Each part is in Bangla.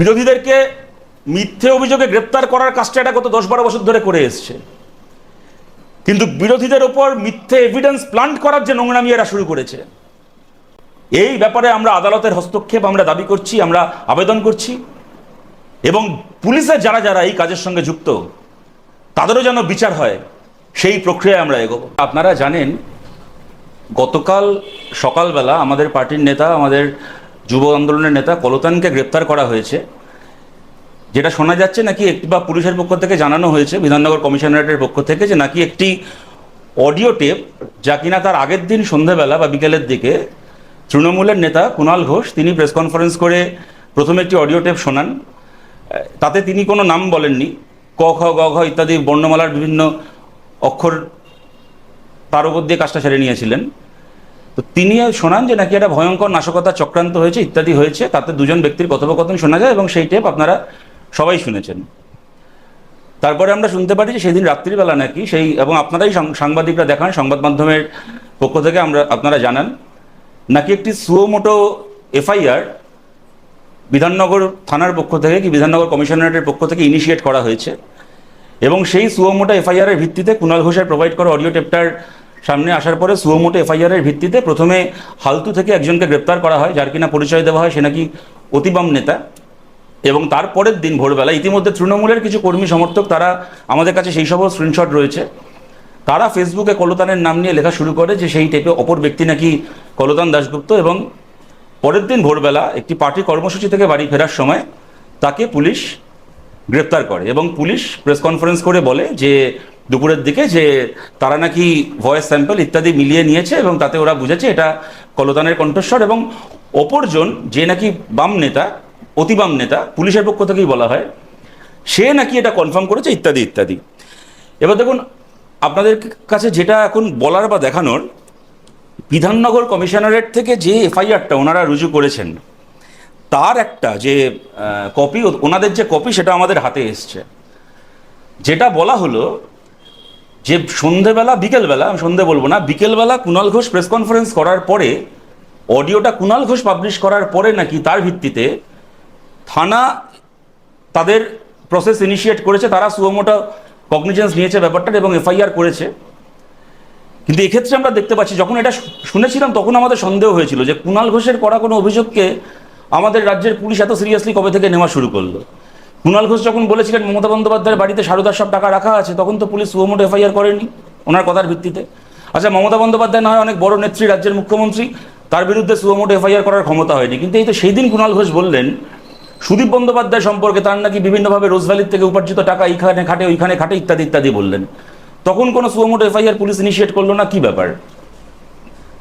বিরোধীদেরকে মিথ্যে অভিযোগে গ্রেপ্তার করার কাজটা এটা গত দশ বারো বছর ধরে করে এসছে। কিন্তু বিরোধীদের ওপর মিথ্যে এভিডেন্স প্লান্ট করার যে নোংরামি এরা শুরু করেছে, এই ব্যাপারে আমরা আদালতের হস্তক্ষেপ আমরা দাবি করছি, আমরা আবেদন করছি। এবং পুলিশের যারা যারা এই কাজের সঙ্গে যুক্ত, তাদেরও যেন বিচার হয়, সেই প্রক্রিয়ায় আমরা এগোব। আপনারা জানেন, গতকাল সকালবেলা আমাদের পার্টির নেতা, আমাদের যুব আন্দোলনের নেতা কলতানকে গ্রেপ্তার করা হয়েছে। যেটা শোনা যাচ্ছে নাকি একটি বা পুলিশের পক্ষ থেকে জানানো হয়েছে, বিধাননগর কমিশনারেটের পক্ষ থেকে, যে নাকি একটি অডিও টেপ যা কিনা তার আগের দিন সন্ধ্যাবেলা বা বিকেলের দিকে তৃণমূলের নেতা কুণাল ঘোষ তিনি প্রেস কনফারেন্স করে প্রথমে একটি অডিও টেপ শোনান। তাতে তিনি কোনো নাম বলেননি। ক, খ, গ, ঘ ইত্যাদি বর্ণমালার বিভিন্ন অক্ষর তার উপর দিয়ে কাজটা সেরে নিয়েছিলেন। তো তিনি শোনান যে নাকি একটা ভয়ঙ্কর নাশকতা চক্রান্ত হয়েছে, ইত্যাদি হয়েছে, তাতে দুজন ব্যক্তির কথোপকথন শোনা যায় এবং সেই টেপ আপনারা সবাই শুনেছেন। তারপরে আমরা শুনতে পারি যে সেদিন রাত্রিবেলা নাকি সেই, এবং আপনারাই সাংবাদিকরা দেখান, সংবাদ মাধ্যমের পক্ষ থেকে আমরা, আপনারা জানান, নাকি একটি সুয়োমোটো এফআইআর বিধাননগর থানার পক্ষ থেকে কি বিধাননগর কমিশনারেটের পক্ষ থেকে ইনিশিয়েট করা হয়েছে, এবং সেই সুয়োমোটো এফআইআর এর ভিত্তিতে কুণাল ঘোষের প্রোভাইড করা অডিও টেপটার সামনে আসার পরে সুয়োমোটো এফআইআর এর ভিত্তিতে প্রথমে হালতু থেকে একজনকে গ্রেপ্তার করা হয়, যার কিনা পরিচয় দেওয়া হয় সে নাকি অতিবাম নেতা। এবং তারপরের দিন ভোরবেলা, ইতিমধ্যে তৃণমূলের কিছু কর্মী সমর্থক তারা আমাদের কাছে সেই সব স্ক্রিনশট রয়েছে। তারা ফেসবুকে কলতানের নাম নিয়ে লেখা শুরু করে যে সেই টেপে অপর ব্যক্তি নাকি কলতান দাশগুপ্ত এবং পরের দিন ভোরবেলা একটি পার্টি কর্মসূচি থেকে বাড়ি ফেরার সময় তাকে পুলিশ গ্রেপ্তার করে এবং পুলিশ প্রেস কনফারেন্স করে বলে যে দুপুরের দিকে যে তারা নাকি ভয়েস স্যাম্পল ইত্যাদি মিলিয়ে নিয়েছে এবং তাতে ওরা বুঝেছে এটা কলতানের কণ্ঠস্বর এবং অপরজন যে নাকি বাম নেতা অতি বাম নেতা, পুলিশের পক্ষ থেকেই বলা হয়, সে নাকি এটা কনফার্ম করেছে, ইত্যাদি ইত্যাদি। এবার দেখুন, আপনাদের কাছে যেটা এখন বলার বা দেখানোর, বিধাননগর কমিশনারেট থেকে যে এফআইআরটা ওনারা রুজু করেছেন, তার একটা যে কপি ওনাদের যে কপি সেটা আমাদের হাতে এসছে। যেটা বলা হলো যে সন্ধেবেলা, বিকেলবেলা, আমি সন্ধে বলব না, বিকেলবেলা কুণাল ঘোষ প্রেস কনফারেন্স করার পরে, অডিওটা কুণাল ঘোষ পাবলিশ করার পরে নাকি তার ভিত্তিতে থানা তাদের প্রসেস ইনিশিয়েট করেছে, তারা সুয়োমোটা কগনিজেন্স নিয়েছে ব্যাপারটা এবং এফআইআর করেছে। কিন্তু এক্ষেত্রে আমরা দেখতে পাচ্ছি, যখন এটা শুনেছিলাম তখন আমাদের সন্দেহ হয়েছিল যে কুণাল ঘোষের করা কোনো অভিযোগকে আমাদের রাজ্যের পুলিশ এত সিরিয়াসলি কবে থেকে নেওয়া শুরু করল? কুণাল ঘোষ যখন বলেছিলেন মমতা বন্দ্যোপাধ্যায়ের বাড়িতে সারদার সব টাকা রাখা আছে, তখন তো পুলিশ সুমোটো এফআইআর করেনি, ওনার কথার ভিত্তিতে। আচ্ছা মমতা বন্দ্যোপাধ্যায় নয় অনেক বড় নেত্রী রাজ্যের মুখ্যমন্ত্রী, তার বিরুদ্ধে সুমোটো এফআইআর করার ক্ষমতা হয়নি। কিন্তু এই তো সেই দিন কুণাল ঘোষ বললেন, সুদীপ বন্দ্যোপাধ্যায় সম্পর্কে তার নাকি বিভিন্নভাবে রোজভ্যালির থেকে উপার্জিত টাকা এইখানে খাটে, ওইখানে খাটে ইত্যাদি ইত্যাদি বললেন। তখন কোনো সুমোটো এফআইআর পুলিশ ইনিশিয়েট করল না? কি ব্যাপার?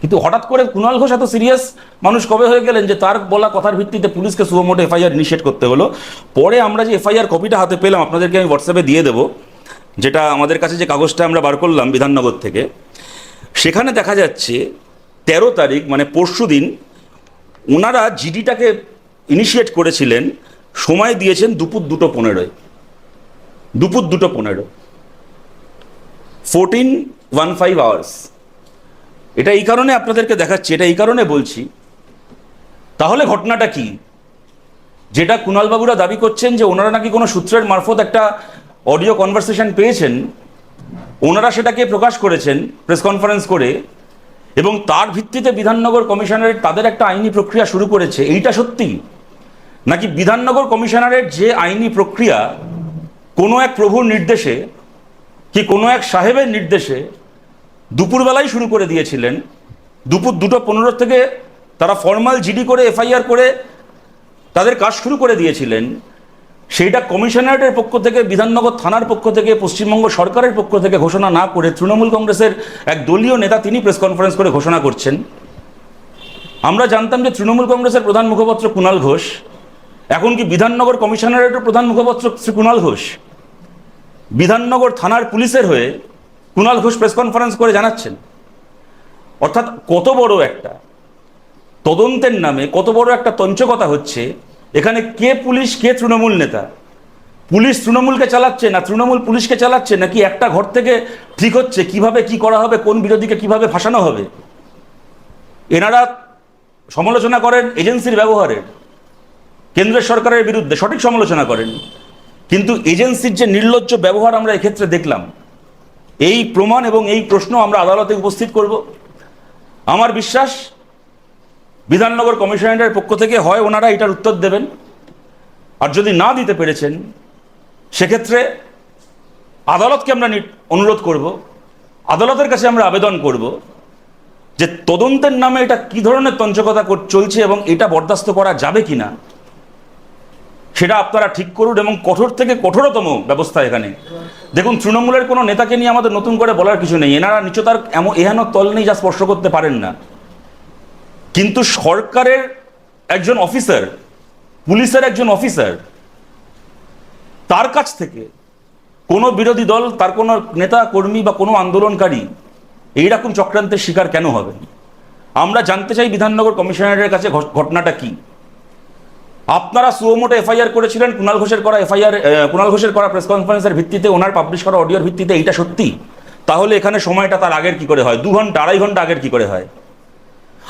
কিন্তু হঠাৎ করে কুণাল ঘোষ এত সিরিয়াস মানুষ কবে হয়ে গেলেন যে তার বলা কথার ভিত্তিতে পুলিশকে সুমোটো এফআইআর ইনিশিয়েট করতে হলো? পরে আমরা যে এফআইআর কপিটা হাতে পেলাম, আপনাদেরকে আমি হোয়াটসঅ্যাপে দিয়ে দেবো। যেটা আমাদের কাছে যে কাগজটা আমরা বার করলাম বিধাননগর থেকে, সেখানে দেখা যাচ্ছে তেরো তারিখ মানে পরশু দিন ওনারা জিডিটাকে ইনিশিয়েট করেছিলেন, সময় দিয়েছেন দুপুর দুটো পনেরোয়। দুপুর দুটো পনেরো। ফোরটিন ওয়ান ফাইভ আওয়ার্স এটা এই কারণে আপনাদেরকে দেখাচ্ছি, এটা এই কারণে বলছি। তাহলে ঘটনাটা কি? যেটা কুণালবাবুরা দাবি করছেন যে ওনারা নাকি কোনো সূত্রের মারফত একটা অডিও কনভারসেশন পেয়েছেন, ওনারা সেটাকে প্রকাশ করেছেন প্রেস কনফারেন্স করে, এবং তার ভিত্তিতে বিধাননগর কমিশনারেট তাদের একটা আইনি প্রক্রিয়া শুরু করেছে। এইটা সত্যি? নাকি বিধাননগর কমিশনারের যে আইনি প্রক্রিয়া কোনো এক প্রভুর নির্দেশে, কি কোনো এক সাহেবের নির্দেশে দুপুরবেলায় শুরু করে দিয়েছিলেন। দুপুর দুটো পনেরো থেকে তারা ফর্মাল জিডি করে, এফআইআর করে তাদের কাজ শুরু করে দিয়েছিলেন। সেইটা কমিশনারেটের পক্ষ থেকে, বিধাননগর থানার পক্ষ থেকে, পশ্চিমবঙ্গ সরকারের পক্ষ থেকে ঘোষণা না করে তৃণমূল কংগ্রেসের এক দলীয় নেতা তিনি প্রেস কনফারেন্স করে ঘোষণা করছেন। আমরা জানতাম যে তৃণমূল কংগ্রেসের প্রধান মুখপাত্র কুণাল ঘোষ, এখন কি বিধাননগর কমিশনারেটের প্রধান মুখপাত্র শ্রী কুণাল ঘোষ? বিধাননগর থানার পুলিশের হয়ে কুণাল ঘোষ প্রেস কনফারেন্স করে জানাচ্ছেন। অর্থাৎ কত বড় একটা তদন্তের নামে কত বড় একটা তঞ্চকতা হচ্ছে, এখানে কে পুলিশ, কে তৃণমূল নেতা? পুলিশ তৃণমূলকে চালাচ্ছে না তৃণমূল পুলিশকে চালাচ্ছে নাকি একটা ঘর থেকে ঠিক হচ্ছে? কীভাবে কি করা হবে? কোন বিরোধীকে কীভাবে ফাঁসানো হবে? এনারা সমালোচনা করেন এজেন্সির ব্যবহারের কেন্দ্রের সরকারের বিরুদ্ধে সঠিক সমালোচনা করেন। কিন্তু এজেন্সির যে নির্লজ্জ ব্যবহার আমরা এক্ষেত্রে দেখলাম এই প্রমাণ এবং এই প্রশ্ন আমরা আদালতে উপস্থিত করব। আমার বিশ্বাস, বিধাননগর কমিশনারের পক্ষ থেকে হয় ওনারা এটার উত্তর দেবেন। আর যদি না দিতে পেরেছেন, সেক্ষেত্রে আদালতকে আমরা নি- অনুরোধ করব, আদালতের কাছে আমরা আবেদন করব যে তদন্তের নামে এটা কি ধরনের তঞ্চকতা চলছে এবং এটা বরদাস্ত করা যাবে কিনা। সেটা আপনারা ঠিক করুন এবং কঠোর থেকে কঠোরতম ব্যবস্থা এখানে। দেখুন, তৃণমূলের কোনো নেতাকে নিয়ে আমাদের নতুন করে বলার কিছু নেই। এনারা নিচতার এমন এহেন তল নেই যা স্পর্শ করতে পারেন না। কিন্তু সরকারের একজন অফিসার, পুলিশের একজন অফিসার, তার কাছ থেকে কোনো বিরোধী দল, তার কোনো নেতা, কর্মী বা কোনো আন্দোলনকারী এইরকম চক্রান্তের শিকার কেন হবে? আমরা জানতে চাই বিধাননগর কমিশনারের কাছে ঘটনাটা কি? আপনারা সুয়োমোটো এফআইআর করেছিলেন কুণাল ঘোষের করা এফআইআর কুণাল ঘোষের করা প্রেস কনফারেন্সের ভিত্তিতে, ওনার পাবলিশ করা অডিওর ভিত্তিতে এইটা সত্যি? তাহলে এখানে সময়টা তার আগের কি করে হয়? দু ঘণ্টা, আড়াই ঘণ্টা আগের কি করে হয়?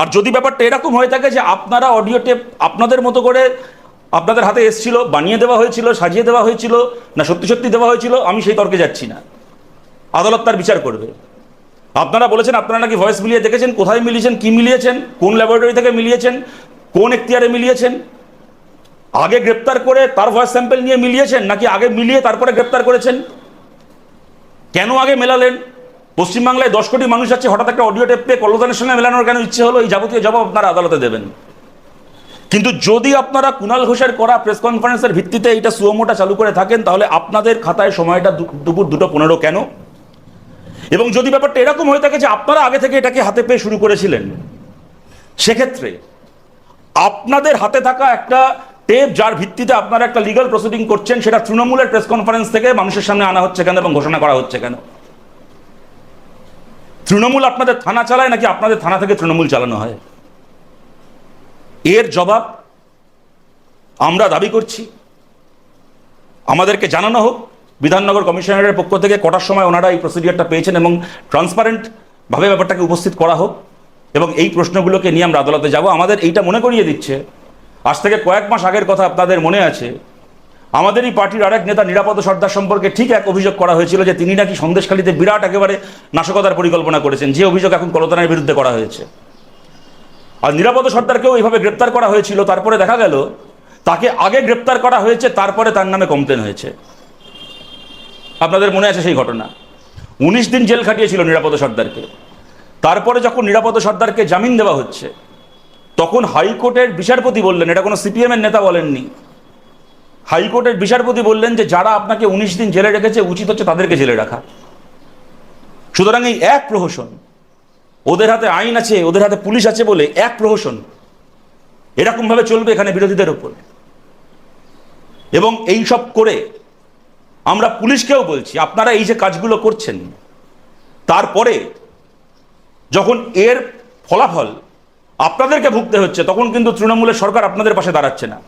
আর যদি ব্যাপারটা এরকম হয়ে থাকে যে আপনারা অডিও টেপ আপনাদের মতো করে আপনাদের হাতে এসছিল, বানিয়ে দেওয়া হয়েছিল, সাজিয়ে দেওয়া হয়েছিল, না সত্যি সত্যি দেওয়া হয়েছিল, আমি সেই তর্কে যাচ্ছি না। আদালত তার বিচার করবে। আপনারা বলেছেন, আপনারা নাকি ভয়েস মিলিয়ে দেখেছেন, কোথায় মিলিয়েছেন, কি মিলিয়েছেন, কোন ল্যাবরেটরি থেকে মিলিয়েছেন, কোন এখতিয়ারে মিলিয়েছেন? আগে গ্রেপ্তার করে তার ভয়েস স্যাম্পল নিয়ে মিলিয়েছেন নাকি আগে মিলিয়ে তারপরে গ্রেপ্তার করেছেন? কেন আগে মেলালেন? পশ্চিমবাংলায় দশ কোটি মানুষ আছে, হঠাৎ একটা অডিও টেপ পেয়ে সঙ্গে মেলানোর কেন ইচ্ছে হলো? এই যাবতীয় জবাব আপনারা আদালতে দেবেন। কিন্তু যদি আপনারা কুণাল ঘোষের করা প্রেস কনফারেন্সের ভিত্তিতে এটা সুয়মোটা চালু করে থাকেন, তাহলে আপনাদের খাতায় সময়টা দুপুর দুটো পনেরো কেন? এবং যদি ব্যাপারটা এরকম হয়ে থাকে যে আপনারা আগে থেকে এটাকে হাতে পেয়ে শুরু করেছিলেন, সেক্ষেত্রে আপনাদের হাতে থাকা একটা টেপ যার ভিত্তিতে আপনারা একটা লিগাল প্রসিডিং করছেন, সেটা তৃণমূলের প্রেস কনফারেন্স থেকে মানুষের সামনে আনা হচ্ছে কেন এবং ঘোষণা করা হচ্ছে কেন? তৃণমূল আপনাদের থানা চালায় নাকি আপনাদের থানা থেকে তৃণমূল চালানো হয়? এর জবাব আমরা দাবি করছি। আমাদেরকে জানানো হোক, বিধাননগর কমিশনারের পক্ষ থেকে কটার সময় ওনারা এই প্রসিডিওরটা পেয়েছেন এবং ট্রান্সপারেন্ট ভাবে ব্যাপারটাকে উপস্থিত করা হোক এবং এই প্রশ্নগুলোকে নিয়ে আমরা আদালতে যাব। আমাদের এইটা মনে করিয়ে দিচ্ছে আজ থেকে কয়েক মাস আগের কথা আপনাদের মনে আছে, আমাদেরই পার্টির আরেক নেতা নিরাপদ সর্দার সম্পর্কে ঠিক এক অভিযোগ করা হয়েছিল যে তিনি নাকি সন্দেশখালীতে বিরাট একেবারে নাশকতার পরিকল্পনা করেছেন, যে অভিযোগ এখন কলতানের বিরুদ্ধে করা হয়েছে। আর নিরাপদ সর্দারকেও এইভাবে গ্রেপ্তার করা হয়েছিল, তারপরে দেখা গেল তাকে আগে গ্রেপ্তার করা হয়েছে, তারপরে তার নামে কমপ্লেন হয়েছে। আপনাদের মনে আছে সেই ঘটনা? উনিশ দিন জেল খাটিয়েছিল নিরাপদ সর্দারকে। তারপরে যখন নিরাপদ সর্দারকে জামিন দেওয়া হচ্ছে তখন হাইকোর্টের বিচারপতি বললেন, এটা কোনো সিপিএমের নেতা বলেননি। হাইকোর্টের বিচারপতি বললেন যে, যারা আপনাকে উনিশ দিন জেলে রেখেছে, উচিত হচ্ছে তাদেরকে জেলে রাখা। সুতরাং এই এক প্রহসন, ওদের হাতে আইন আছে, ওদের হাতে পুলিশ আছে বলে এক প্রহসন, এরকমভাবে চলবে এখানে বিরোধীদের উপর। এবং এই সব করে আমরা পুলিশকেও বলছি, আপনারা এই যে কাজগুলো করছেন, তারপরে যখন এর ফলাফল আপনাদেরকে ভুগতে হচ্ছে, তখন কিন্তু তৃণমূলের সরকার আপনাদের পাশে দাঁড়াচ্ছে না।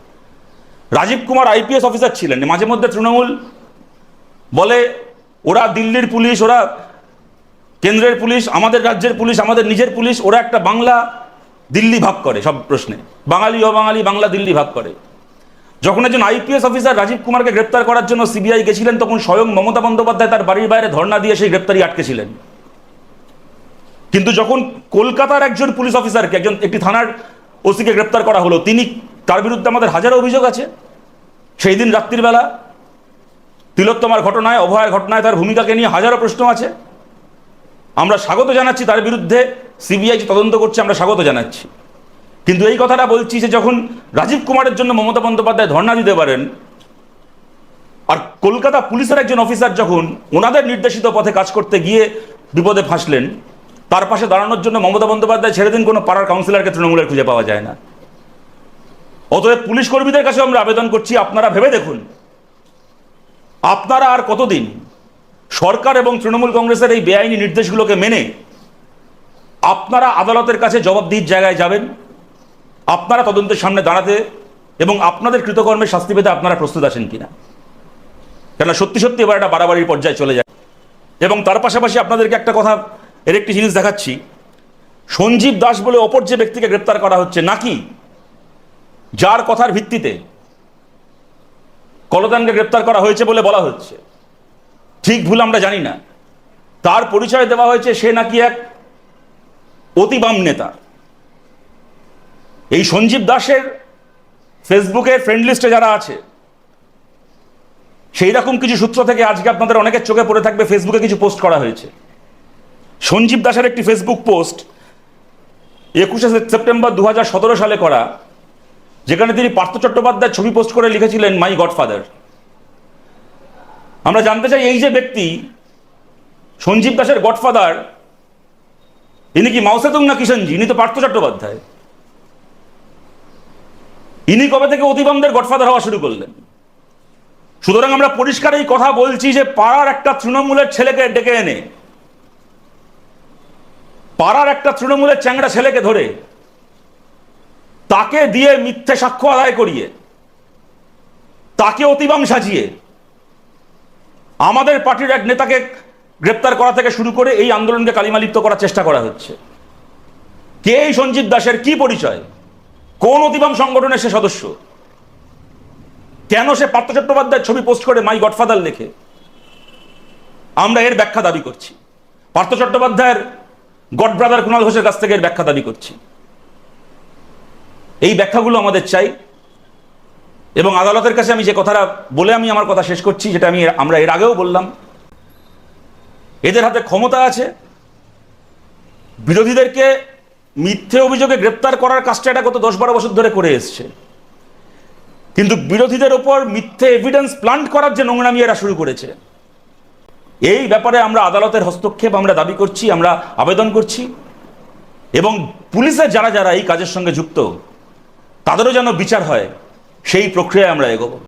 রাজীব কুমার আইপিএস অফিসার ছিলেন, মাঝে মধ্যে তৃণমূল বলে, ওরা দিল্লির পুলিশ, ওরা কেন্দ্রের পুলিশ, আমাদের রাজ্যের পুলিশ, আমাদের নিজের পুলিশ, ওরা একটা বাংলা দিল্লি ভাগ করে। সব প্রশ্নে। বাঙালি, অবাঙালি, বাংলা দিল্লি ভাগ করে। যখন একজন আইপিএস অফিসার রাজীব কুমারকে গ্রেপ্তার করার জন্য সিবিআই গেছিলেন, তখন স্বয়ং মমতা বন্দ্যোপাধ্যায় তার বাড়ির বাইরে ধর্ণা দিয়ে সেই গ্রেপ্তারি আটকেছিলেন। কিন্তু যখন কলকাতার একজন পুলিশ অফিসারকে, একজন একটি থানার ওসিকে গ্রেপ্তার করা হলো, তিনি তার বিরুদ্ধে আমাদের হাজারো অভিযোগ আছে। সেই দিন রাত্রির বেলা তিলোত্তমার ঘটনায়, অভয়ের ঘটনায় তার ভূমিকাকে নিয়ে হাজারো প্রশ্ন আছে। আমরা স্বাগত জানাচ্ছি তার বিরুদ্ধে, সিবিআই যে তদন্ত করছে আমরা স্বাগত জানাচ্ছি। কিন্তু এই কথাটা বলছি যে যখন রাজীব কুমারের জন্য মমতা বন্দ্যোপাধ্যায় ধর্ণা দিতে পারেন, আর কলকাতা পুলিশের একজন অফিসার যখন ওনাদের নির্দেশিত পথে কাজ করতে গিয়ে বিপদে ফাঁসলেন তার পাশে দাঁড়ানোর জন্য মমতা বন্দ্যোপাধ্যায় ছেড়ে দিন, কোনো পাড়ার কাউন্সিলরকে তৃণমূলের খুঁজে পাওয়া যায় না। অতএব পুলিশ কর্মীদের কাছে আমরা আবেদন করছি, আপনারা ভেবে দেখুন। আপনারা আর কতদিন সরকার এবং তৃণমূল কংগ্রেসের এই বেআইনি নির্দেশগুলোকে মেনে আপনারা আদালতের কাছে জবাবদিহির জায়গায় যাবেন, আপনারা তদন্তের সামনে দাঁড়াতে এবং আপনাদের কৃতকর্মের শাস্তি পেতে আপনারা প্রস্তুত আছেন কিনা। কেন সত্যি সত্যি এবার একটা বাড়াবাড়ির পর্যায়ে চলে যায়। এবং তার পাশাপাশি আপনাদেরকে একটা কথা এর একটি জিনিস দেখাচ্ছি। সঞ্জীব দাস বলে অপর যে ব্যক্তিকে গ্রেপ্তার করা হচ্ছে, নাকি? যার কথার ভিত্তিতে কলতানকে গ্রেপ্তার করা হয়েছে বলে বলা হচ্ছে। ঠিক ভুল আমরা জানি না। তার পরিচয় দেওয়া হয়েছে সে নাকি এক অতিবাম নেতা। এই সঞ্জীব দাসের ফেসবুকের ফ্রেন্ড লিস্টে যারা আছে সেই রকম কিছু সূত্র থেকে আজকে আপনাদের অনেকের চোখে পড়ে থাকবে, ফেসবুকে কিছু পোস্ট করা হয়েছে। সঞ্জীব দাসের একটি ফেসবুক পোস্ট একুশে সেপ্টেম্বর দুহাজার সতেরো সালে করা, যেখানে তিনি পার্থ চট্টোপাধ্যায়ের ছবি পোস্ট করে লিখেছিলেন মাই গডফাদার আমরা জানতে চাই, এই যে ব্যক্তি, সঞ্জীব দাসের গডফাদার, ইনি কি মাউসেতুং না কিষণজি ইনি তো পার্থ চট্টোপাধ্যায়। ইনি কবে থেকে অতিবামদের গডফাদার হওয়া শুরু করলেন? সুতরাং আমরা পরিষ্কার এই কথা বলছি যে পাড়ার একটা তৃণমূলের ছেলেকে ডেকে এনে পাড়ার একটা তৃণমূলের চ্যাংড়া ছেলেকে ধরে তাকে দিয়ে মিথ্যে সাক্ষ্য আদায় করিয়ে, তাকে অতিবাম সাজিয়ে আমাদের পার্টির এক নেতাকে গ্রেপ্তার করা থেকে শুরু করে এই আন্দোলনকে কালিমালিপ্ত করার চেষ্টা করা হচ্ছে। কে এই সঞ্জীব দাসের কি পরিচয়? কোন অতিবাম সংগঠনের সে সদস্য? কেন সে পার্থ চট্টোপাধ্যায়ের ছবি পোস্ট করে মাই গডফাদার লেখে? আমরা এর ব্যাখ্যা দাবি করছি। পার্থ চট্টোপাধ্যায়ের গড ব্রাদার কুণাল ঘোষের কাছ থেকে ব্যাখ্যা দাবি করছি। এই ব্যাখ্যাগুলো আমাদের চাই এবং আদালতের কাছে আমি যে কথাটা বলে আমি আমার কথা শেষ করছি, যেটা আমি আমরা এর আগেও বললাম। এদের হাতে ক্ষমতা আছে। বিরোধীদেরকে মিথ্যে অভিযোগে গ্রেপ্তার করার কাজটা এটা গত দশ বারো বছর ধরে করে এসছে। কিন্তু বিরোধীদের ওপর মিথ্যে এভিডেন্স প্লান্ট করার যে নোংরামি এরা শুরু করেছে এই ব্যাপারে আমরা আদালতের হস্তক্ষেপ আমরা দাবি করছি, আমরা আবেদন করছি। এবং পুলিশের যারা যারা এই কাজের সঙ্গে যুক্ত, তাদেরও যেন বিচার হয়, সেই প্রক্রিয়ায় আমরা এগোবো।